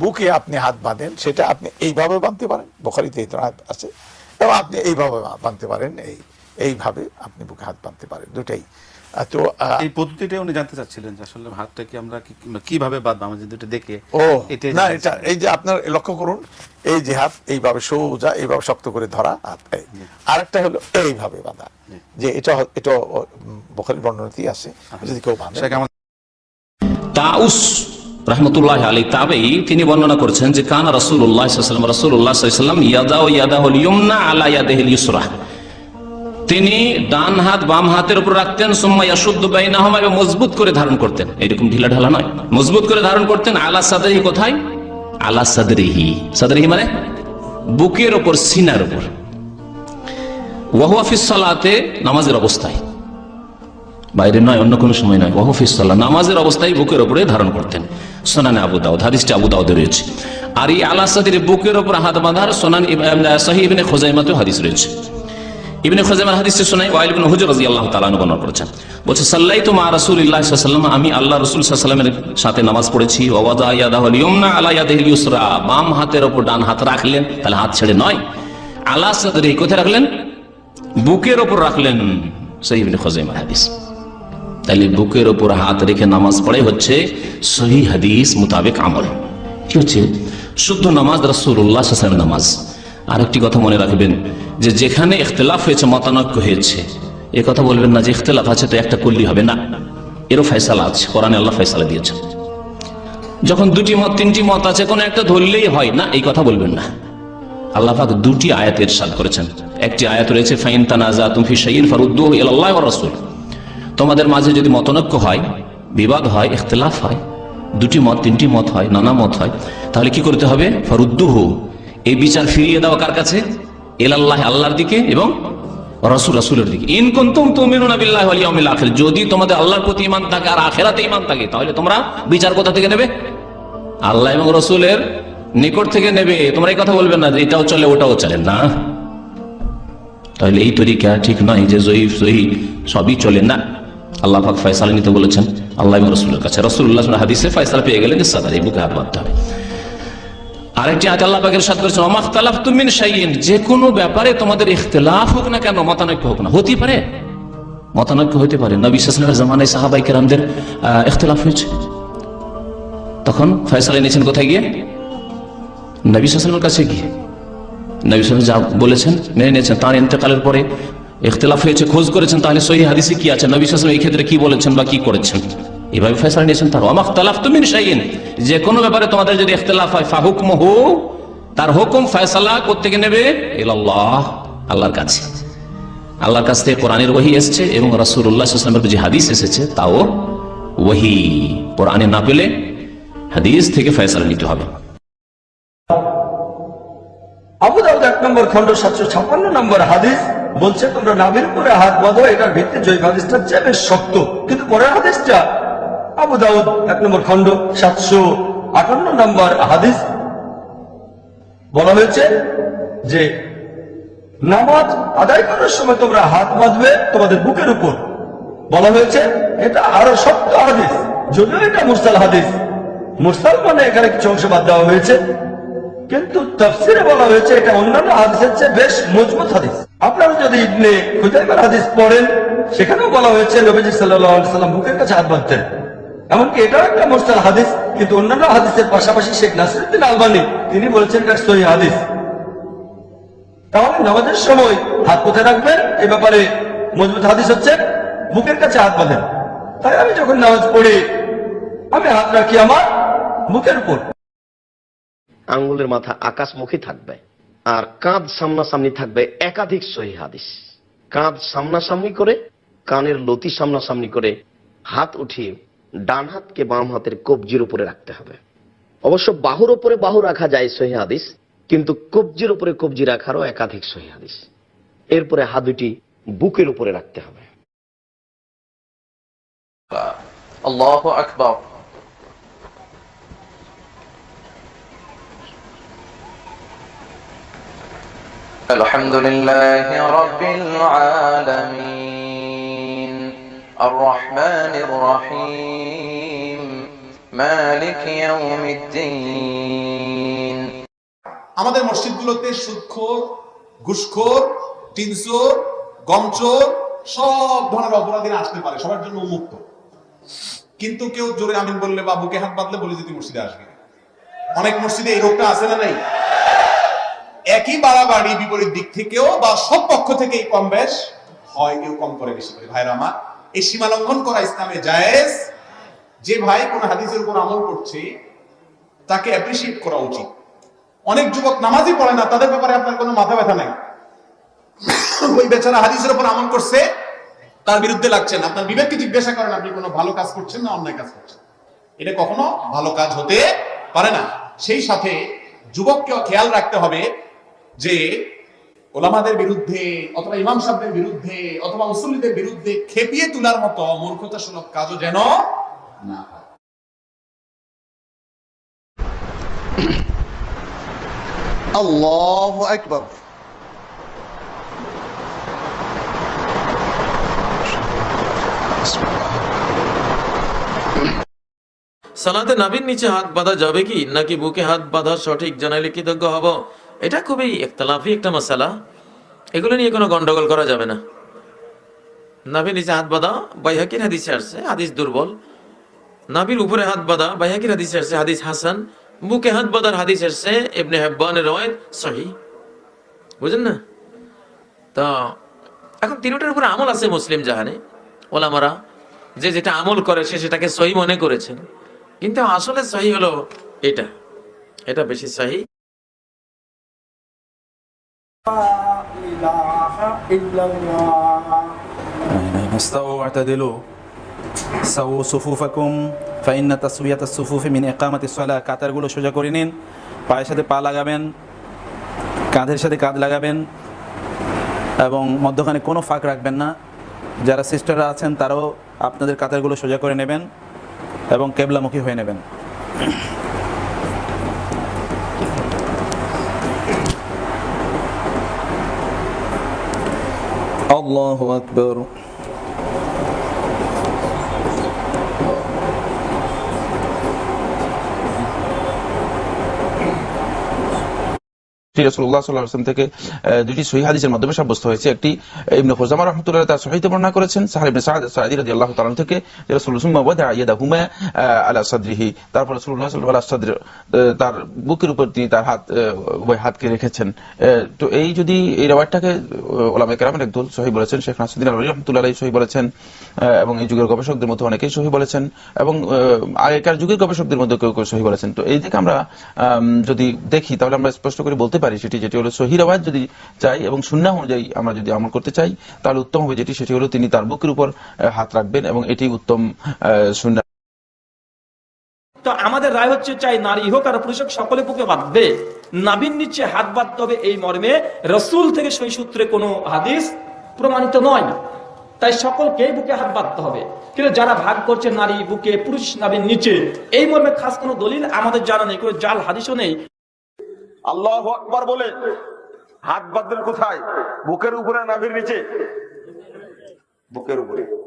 বুকে আপনি হাত বাঁধেন সেটা আপনি এইভাবে বাঁধতে পারেন। বোখারিতে এই আছে। এবং আপনি এইভাবে বাঁধতে পারেন এই এইভাবে আপনি বুকে হাত বাঁধতে পারেন দুটাই তো এই পদ্ধতিটা উনি জানতে চাচ্ছিলেন যে আসলে হাতটা কি আমরা কীভাবে বাঁধবো? আমাদের দুটো দেখে ও এটাই না এটা এই যে আপনার লক্ষ্য করুন এই যে হাত এইভাবে সোজা এইভাবে শক্ত করে ধরা হাত। আরেকটা হলো এইভাবে বাঁধা। যে এটা এটা বোখারি বর্ণনাতেই আছে যদি কেউ বাঁধে। তাউস রহমতুল্লাহ আলী তাবেই তিনি বর্ণনা করছেন যে, কানা রসুল্লাহ সাল্লাম রসুল্লাহ ইয়াদা ও ইয়াদা হল ইয়মনা আলা ইয়াদেহিল ইউসরা তিনি ডান হাত বাম হাতের উপর রাখতেন মজবুত করে ধারণ করতেন। এরকম ঢিলা ঢালা নয়। মজবুত করে ধারণ করতেন, আলা সাদরিহি কোথায়? আলা সাদরিহি। সাদরিহি মানে বুকের ওপর সিনার উপর। ওয়াহুয়াফিস নামাজের অবস্থায়। বাইরে নয়, অন্য কোনো সময় নয়। ওহফিসাল্লাহ নামাজের অবস্থায় বুকের উপরে ধারণ করতেন। সোনানে আবু দাউদ, হাদিসটি আবু দাউদে রয়েছে। আর এই আলা সাদির বুকের উপর হাত বাঁধার সোনান সাহি ইবনে খোজাইমাতেও হাদিস রয়েছে। ইবনে খোজাইমার হাদিসটি শোনাই ওয়াইল ইবনে হুজুর রাদিয়াল্লাহু তাআলা বর্ণনা করেছেন। বলছে, সাল্লাইতু মা রাসূলিল্লাহ সাল্লাল্লাহু আলাইহি আমি আল্লাহ রাসূল আলাইহি সাথে নামাজ পড়েছি। ওয়া ওয়াদা ইয়াদাহু লিয়ামনা আলা ইয়াদিহিল ইউসরা। বাম হাতের উপর ডান হাত রাখলেন, তাহলে হাত ছেড়ে নয়। আলা সাদরি কোথায় রাখলেন? বুকের ওপর রাখলেন, সহি ইবনে খোজাইমার হাদিস। তাহলে বুকের ওপর হাত রেখে নামাজ পড়ে হচ্ছে সহি হাদিস মোতাবেক আমল। কি হচ্ছে? শুদ্ধ নামাজ রসুল্লাহ সাসের নামাজ। আরেকটি কথা মনে রাখবেন যে যেখানে ইখতলাফ হয়েছে, মতানৈক্য হয়েছে, এ কথা বলবেন না যে ইখতলাফ আছে তো একটা করলেই হবে না। এরও ফয়সালা আছে, কোরআনে আল্লাহ ফয়সালা দিয়েছেন। যখন দুটি মত, তিনটি মত আছে, কোনো একটা ধরলেই হয় না, এই কথা বলবেন না। আল্লাহ পাক দুটি আয়াত ইরশাদ করেছেন। একটি আয়াত রয়েছে, ফাইন তানাজা তুমফি শাইন ফারুদ্দু ওয়া রাসূল। তোমাদের মাঝে যদি মতনৈক্য হয়, বিবাদ হয়, ইখতলাফ হয়, দুটি মত, তিনটি মত হয়, নানা মত হয়, তাহলে কি করতে হবে? ফারুদ্দুহু, এই বিচার ফিরিয়ে দাও কার কাছে? এলাল্লাহ আল্লাহর দিকে এবং রসুল, রসুলের দিকে। ইন কুনতুম তুমিনুনা বিল্লাহি ওয়াল আখির। যদি তোমাদের আল্লাহর প্রতি ঈমান থাকে আর আখিরাতে ঈমান থাকে, তাহলে তোমরা বিচার কোথা থেকে নেবে? আল্লাহ এবং রসুলের নিকট থেকে নেবে। তোমরা এই কথা বলবে না যে এটাও চলে, ওটাও চলে। না। তাহলে এই তরিকা ঠিক নয় যে জয়ীফ সহি সবই চলে না। আল্লাহ পাক ফয়সালা নিতে বলেছেন, আল্লাহ রসুলের কাছে। রসুল্লাহ হাদিসে ফয়সালা পেয়ে গেলেন সাদার বুকে হাত বাঁধতে হবে। আরেকটি আয়াত আল্লাহ পাকের সাথে করেছেন অমাখতালাফ তুমিন শাইইন যে কোনো ব্যাপারে তোমাদের ইখতিলাফ হোক না কেন, মতানৈক্য হোক না। হতেই পারে। মতানৈক্য হতে পারে। নবী সাল্লামের জামানায় সাহাবাই কেরামদের ইখতিলাফ হয়েছে। তখন ফয়সালা নিয়েছেন কোথায় গিয়ে? নবী সাল্লামের কাছে গিয়ে। নবী সাল্লাম যা বলেছেন, মেনে নিয়েছেন। তার ইন্তেকালের পরে ইখতলাফ হয়েছে, খোঁজ করেছেন, তাহলে সহি হাদিসে কি আছে? নবী সাল্লাম এই ক্ষেত্রে কি বলেছেন বা কি করেছেন? এভাবে ফেসলা নিয়েছেন তার। অমাখতালাফ তুমি শাইন যে কোনো ব্যাপারে তোমাদের যদি ইখতলাফ হয়, ফাহুকম হু, তার হুকুম ফয়সালা কোত্থেকে নেবে ইলাল্লাহ, আল্লাহর কাছে। আল্লাহর কাছ থেকে কোরআনের ওহি এসেছে এবং রাসূলুল্লাহ সাল্লাল্লাহু আলাইহি যে হাদিস এসেছে, তাও ওহি। কোরআনে না পেলে হাদিস থেকে ফয়সালা নিতে হবে। আবু দাউদ এক নম্বর খন্ড সাতশো ছাপ্পান্ন নম্বর হাদিস। বলছে, তোমরা নাভির উপরে হাত বাঁধো, এটার ভিত্তি জৈব হাদিসটা চেয়ে বেশ শক্ত কিন্তু পরের হাদিসটা, আবু দাউদ, এক নম্বর খন্ড সাতশো আটান্ন নম্বর হাদিস বলা হয়েছে যে, নামাজ আদায় করার সময় তোমরা হাত বাঁধবে তোমাদের বুকের উপর। বলা হয়েছে, এটা আরও শক্ত হাদিস, যদিও এটা মুরসাল হাদিস। মুরসাল মানে এখানে কিছু অংশ বাদ দেওয়া হয়েছে। কিন্তু তফসিরে বলা হয়েছে, এটা অন্যান্য হাদিসের চেয়ে বেশ মজবুত হাদিস। আপনারা যদি ইবনে খুজাইমার হাদিস পড়েন, সেখানেও বলা হয়েছে, নবীজি আলাইহি সাল্লাম বুকের কাছে হাত বাঁধতেন। এমনকি এটাও একটা মুরসাল হাদিস, কিন্তু অন্যান্য হাদিসের পাশাপাশি শেখ নাসিরুদ্দিন আলবানী, তিনি বলেছেন এটা সহি হাদিস। তাহলে নামাজের সময় হাত কোথায় রাখবেন? এ ব্যাপারে মজবুত হাদিস হচ্ছে, বুকের কাছে হাত বাঁধেন। তাই আমি যখন নামাজ পড়ি, আমি হাত রাখি আমার বুকের উপর। আঙ্গুলের মাথা আকাশমুখী থাকবে, আর কাঁধ সামনাসামনি থাকবে একাধিক সহি হাদিস। কাঁধ সামনাসামনি করে, কানের লতি সামনাসামনি করে হাত উঠিয়ে ডান হাতকে বাম হাতের কবজির উপরে রাখতে হবে। অবশ্য বাহুর উপরে বাহু রাখা যায় সহি হাদিস, কিন্তু কবজির উপরে কবজি রাখারও একাধিক সহি হাদিস। এরপরে হাত দুটি বুকের উপরে রাখতে হবে। আল্লাহ আকবর। الحمد لله رب العالمين الرحمن الرحيم مالك يوم الدين আমাদের মসজিদগুলোতে সুদখোর ঘুষখোর টিনচোর গমচোর সব ধরনের অপরাধীরা আসতে পারে সবার জন্য উন্মুক্ত কিন্তু কেউ জোরে আমিন বললে বা বুকে হাত বাঁধলে বলে যদি মসজিদে আসবে অনেক মসজিদে এই রোগটা আছে না নাই একই বাড়াবাড়ি বিপরীত দিক থেকেও বা সব পক্ষ থেকেই কম বেশ হয়, কেউ কম করে বেশি করে। ভাইরা আমার, এই সীমা লঙ্ঘন করা ইসলামে জায়েজ? যে ভাই কোন হাদিসের উপর আমল করছে, তাকে অ্যাপ্রিসিয়েট করা উচিত। অনেক যুবক নামাজই পড়ে না, তাদের ব্যাপারে আপনার কোনো মাথা ব্যথা নাই? ওই বেচারা হাদিসের উপর আমল করছে, তার বিরুদ্ধে লাগছেন আপনার বিবেককে জিজ্ঞাসা করেন, আপনি কোনো ভালো কাজ করছেন না অন্যায় কাজ করছেন? এটা কখনো ভালো কাজ হতে পারে না। সেই সাথে যুবককেও খেয়াল রাখতে হবে যে ওলামাদের বিরুদ্ধে অথবা ইমাম সাহেবের বিরুদ্ধে অথবা মুসল্লিদের বিরুদ্ধে খেপিয়ে তোলার মতো মূর্খতা সুলভ কাজও যেন না আল্লাহ একবার সালাতে নাবির নিচে হাত বাঁধা যাবে কি? নাকি বুকে হাত বাঁধা সঠিক? জানাইলে কৃতজ্ঞ হব। এটা খুবই একতলাফি একটা মশালা। এগুলো নিয়ে কোনো গন্ডগোল করা যাবে না। নাবির নিচে হাত বাঁধা, বাইহাকির হাদিসে আসছে, হাদিস দুর্বল। নাবির উপরে হাত বাঁধা, বাইহাকির হাদিসে আসছে, হাদিস হাসান। বুকে হাত বাঁধার হাদিস আসছে এমনি হেব্বানের রয়েত সহি। বুঝলেন না? তো এখন তিনটার উপরে আমল আছে মুসলিম জাহানে, ওলামারা। যে যেটা আমল করে, সে সেটাকে সহি মনে করেছেন। কিন্তু আসলে সহি হলো এটা। এটা বেশি সহি। استووا واعتدلوا سووا صفوفكم فإن تسوية الصفوف من إقامة الصلاة কাতারগুলো সোজা করে নিন পায়ের সাথে পা লাগাবেন কাঁধের সাথে কাঁধ লাগাবেন এবং মধ্যখানে কোনো ফাঁক রাখবেন না যারা সিস্টাররা আছেন তারাও আপনাদের কাতারগুলো সোজা করে নেবেন এবং কেবলামুখী হয়ে নেবেন আল্লাহু আকবার রসুল্লাহ সাল্লাহ আসলাম থেকে দুটি সহি হাদিসের মাধ্যমে সাব্যস্ত হয়েছে। একটি ইবনে খোজামা রহমতুল্লাহ তার সহিত বর্ণনা করেছেন সাহার ইবনে সাদ সাঈদ রাদিয়াল্লাহু থেকে রাসূল ওয়াদা আলা তারপর সাদর তার বুকের উপর তিনি তার হাত উভয় হাতকে রেখেছেন। তো এই যদি এই রাওয়ায়তটাকে ওলামায়ে কেরামের একদল সহি বলেছেন শেখ নাসিরউদ্দিন আলবী রহমতুল্লাহ সহি বলেছেন এবং এই যুগের গবেষকদের মধ্যে অনেকেই সহি বলেছেন এবং আগেকার যুগের গবেষকদের মধ্যে কেউ কেউ সহি বলেছেন। তো এই দিকে আমরা আম, যদি দেখি তাহলে আমরা স্পষ্ট করে বলতে পারি সেটি যেটি হলো সহি রাওয়াত যদি চাই এবং সুন্না অনুযায়ী আমরা যদি আমল করতে চাই, তাহলে উত্তম হবে যেটি, সেটি হলো তিনি তার বুকের উপর হাত রাখবেন এবং এটি উত্তম সুন্না তো আমাদের রায় হচ্ছে চাই নারী হোক আর পুরুষ হোক, সকলে বুকে বাঁধবে। নাবির নিচে হাত বাঁধতে হবে এই মর্মে রসুল থেকে সেই সূত্রে কোনো হাদিস প্রমাণিত নয় তাই সকলকে বুকে হাত বাঁধতে হবে। কিন্তু যারা ভাগ করছে নারী বুকে, পুরুষ নাবির নিচে, এই মর্মে খাস কোনো দলিল আমাদের জানা নেই, কোনো জাল হাদিসও নেই। আল্লাহ আকবার বলে হাত বাঁধবেন কোথায়? বুকের উপরে নাভির নিচে? বুকের উপরে।